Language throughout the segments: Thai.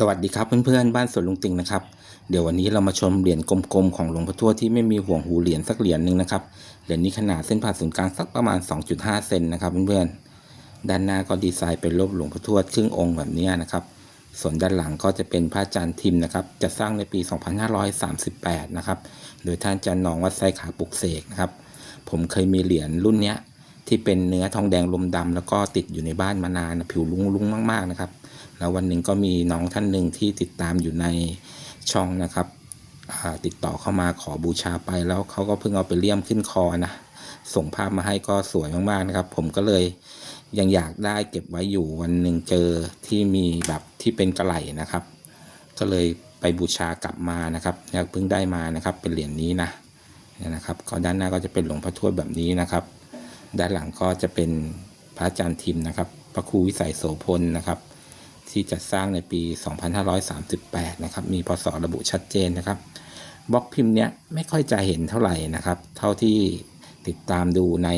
สวัสดีครับเพื่อนๆบ้านสวนลุงติงนะครับเดี๋ยววันนี้เรามาชมเหรียญกลมๆของหลวงพ่อทวดที่ไม่มีห่วงหูเหรียญสักเหรียญหนึ่งนะครับเหรียญนี้ขนาดเส้นผ่าศูนย์กลางสักประมาณ 2.5 เซนนะครับเพื่อนๆด้านหน้าก็ดีไซน์เป็นรูปหลวงพ่อทวดครึ่งองค์แบบนี้นะครับ ส่วนด้านหลังก็จะเป็นพระอาจารย์ทิมนะครับจะสร้างในปี 2538 นะครับโดยท่านอาจารย์หนองวัดไซขาปุกเสกนะครับผมเคยมีเหรียญรุ่นเนี้ยที่เป็นเนื้อทองแดงลมดำแล้วก็ติดอยู่ในบ้านมานานผิวลุ้งๆมากๆนะครับ แล้ววันหนึ่งก็มีน้องท่านหนึ่งที่ติดตามอยู่ในช่องนะครับติดต่อเข้ามาขอบูชาไปแล้วเขาก็เพิ่งเอาไปเลี่ยมขึ้นคอนะส่งภาพมาให้ก็สวยมากๆนะครับ ผมก็เลยยังอยากได้เก็บไว้อยู่วันหนึ่งเจอที่มีแบบที่เป็นกระไหลนะครับ ก็เลยไปบูชากลับมานะครับเพิ่งได้มานะครับ เป็นเหรียญนี้นะเนี่ยนะครับก็ด้านหน้าก็จะเป็นหลวงพ่อทวดแบบนี้นะครับ ด้านหลังก็จะเป็นพระอาจารย์ทิมนะครับ พระครูวิสัยโสพลนะครับ ที่จัดสร้างในปี 2538 นะครับ มีพศระบุชัดเจนนะครับบล็อกพิมพ์เนี้ยไม่ค่อยจะเห็นเท่าไหร่นะครับ เท่าที่ติดตามดูใน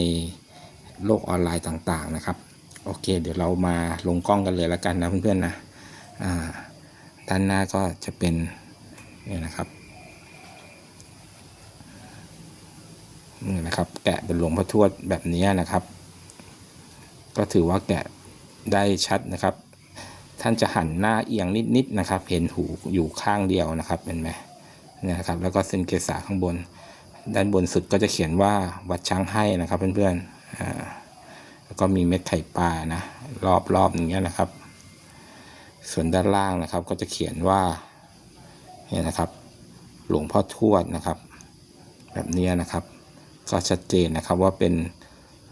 โลกออนไลน์ต่างๆนะครับ โอเค เดี๋ยวเรามาลงกล้องกันเลยแล้วกันนะเพื่อนๆนะอ่าด้านหน้าก็จะเป็นเนี่ยนะครับนี่นะครับ แกะเป็นหลวงพ่อทวดแบบนี้นะครับ ก็ถือว่าแกะได้ชัดนะครับ ท่านจะหันหน้าเอียงนิดๆนะครับ เห็นหูอยู่ข้างเดียวนะครับเห็นไหมเนี่ยนะครับ แล้วก็เส้นเกษาข้างบน ด้านบนสุดก็จะเขียนว่าวัดช้างให้นะครับเพื่อนๆอ่าแล้วก็มีเม็ดไข่ปลานะรอบๆอย่างเงี้ยนะครับ ส่วนด้านล่างนะครับก็จะเขียนว่าเนี่ยนะครับหลวงพ่อทวดนะครับ แบบเนี้ยนะครับ ก็ชัดเจนนะครับว่าเป็น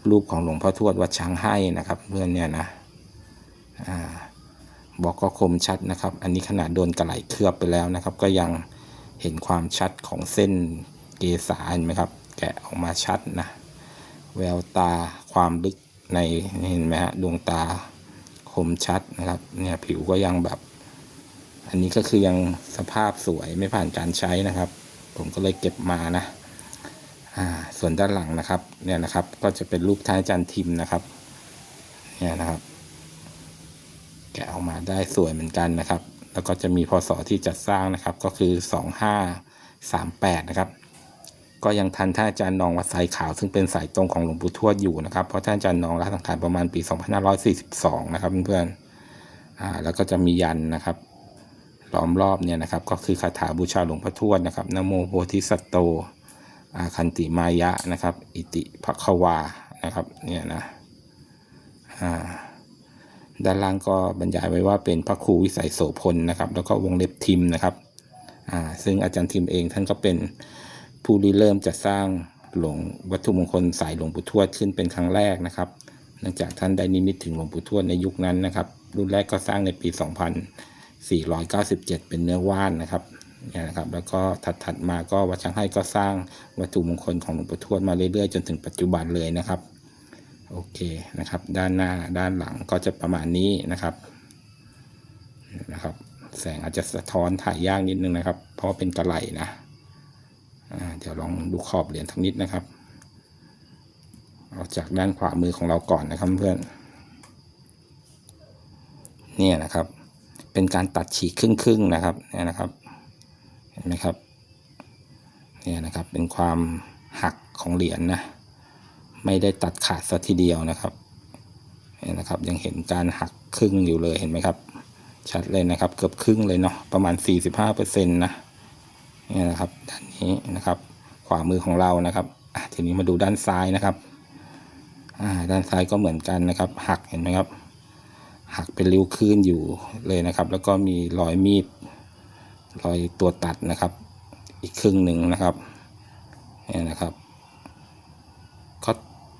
รูปของหลวงพ่อทวดวัดช้างให้นะครับเพื่อนเนี่ยนะอ่า บอกก็คมชัดนะครับ อันนี้ขนาดโดนกระไหลเคลือบไปแล้วนะครับ ก็ยังเห็นความชัดของเส้นเกษาเห็นไหมครับ แกะออกมาชัดนะแววตาความลึกในเห็นไหมฮะดวงตาคมชัดนะครับ เนี่ยผิวก็ยังแบบ อันนี้ก็คือยังสภาพสวยไม่ผ่านการใช้นะครับ ผมก็เลยเก็บมานะอ่าส่วนด้านหลังนะครับ เนี่ยนะครับ ก็จะเป็นรูปท่านอาจารย์ทิมนะครับ เนี่ยนะครับ แกะออกมาได้สวยเหมือนกันนะครับ แล้วก็จะมีพศที่จัดสร้างนะครับก็คือ 2538 นะครับ ก็ยังทันท่านอาจารย์นองวัดไซขาว ซึ่งเป็นสายตรงของหลวงปู่ทวดอยู่นะครับ เพราะท่านอาจารย์นองละสังขารประมาณปี 2542 นะครับเพื่อนๆอ่าแล้วก็จะมียันนะครับล้อมรอบเนี่ยนะครับก็คือคาถาบูชาหลวงพ่อทวดนะครับนโมโพธิสัตโตอาคันติมายะนะครับ อิติภควานะครับเนี่ยนะอ่า ด้านล่างก็บรรยายไว้ว่าเป็นพระครูวิสัยโสพลนะครับ แล้วก็วงเล็บทิมนะครับอ่าซึ่งอาจารย์ทิมเองท่านก็เป็นผู้ริเริ่มจัดสร้างหลวงวัตถุมงคลสายหลวงปู่ทวดขึ้นเป็นครั้งแรกนะครับ เนื่องจากท่านได้นิมิตถึงหลวงปู่ทวดในยุคนั้นนะครับ รุ่นแรกก็สร้างในปี 2497 เป็นเนื้อว่านนะครับเนี่ยนะครับแล้วก็ถัดๆมาก็วัดช้างให้ก็สร้างวัตถุมงคลของหลวงปู่ทวดมาเรื่อยๆ จนถึงปัจจุบันเลยนะครับ โอเคนะครับ ด้านหน้าด้านหลังก็จะประมาณนี้นะครับนะครับ แสงอาจจะสะท้อนถ่ายยากนิดนึงนะครับ เพราะเป็นกระไหลนะเดี๋ยวลองดูขอบเหรียญทั้งนิดนะครับเอาจากด้านขวามือของเราก่อนนะครับเพื่อนเนี่ยนะครับ เป็นการตัดฉีกครึ่งๆนะครับเนี่ยนะครับเห็นไหมครับเนี่ยนะครับเป็นความหักของเหรียญนะ ไม่ได้ตัดขาดสัทีเดียวนะครับเนี่ยนะครับ ยังเห็นการหักครึ่งอยู่เลยเห็นไหมครับ ชัดเลยนะครับ เกือบครึ่งเลยเนาะประมาณ 45เปอร์เซ็นต์นะเนี่ยนะครับด้านนี้นะครับ ขวามือของเรานะครับทีนี้มาดูด้านซ้ายนะครับด้านซ้ายก็เหมือนกันนะครับ หักเห็นไหมครับ หักเป็นริ้วคืนอยู่เลยนะครับ แล้วก็มีรอยมีดรอยตัวตัดนะครับ อีกครึ่งหนึ่งนะครับเนี่ยนะครับ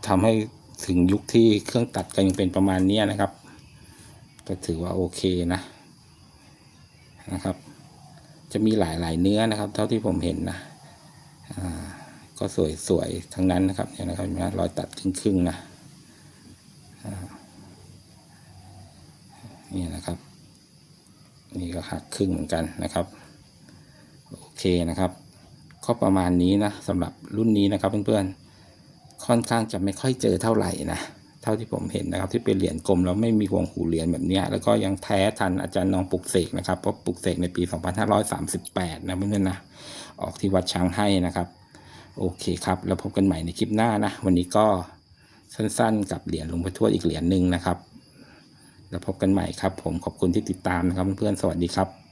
ทำให้ถึงยุคที่เครื่องตัดก็ยังเป็นประมาณนี้นะครับ ก็ถือว่าโอเคนะนะครับ จะมีหลายๆเนื้อนะครับ เท่าที่ผมเห็นนะก็สวยๆทั้งนั้นนะครับเนี่ยนะครับเห็นไหมรอยตัดครึ่งๆนะนี่นะครับ นี่ก็หักครึ่งเหมือนกันนะครับ โอเคนะครับ ก็ประมาณนี้นะสำหรับรุ่นนี้นะครับเพื่อนๆ ค่อนข้างจะไม่ค่อยเจอเท่าไหร่นะเท่าที่ผมเห็นนะครับ ที่เป็นเหรียญกลมแล้วไม่มีวงหูเหรียญแบบนี้แล้วก็ยังแท้ทันอาจารย์นองปลุกเสกนะครับเพราะปลุกเสกในปี 2538 นะเพื่อนๆนะออกที่วัดช้างให้นะครับ โอเคครับ แล้วพบกันใหม่ในคลิปหน้านะ วันนี้ก็สั้นๆ กับเหรียญหลวงพ่อทวดอีกเหรียญหนึ่งนะครับ แล้วพบกันใหม่ครับ ผมขอบคุณที่ติดตามนะครับเพื่อนๆสวัสดีครับ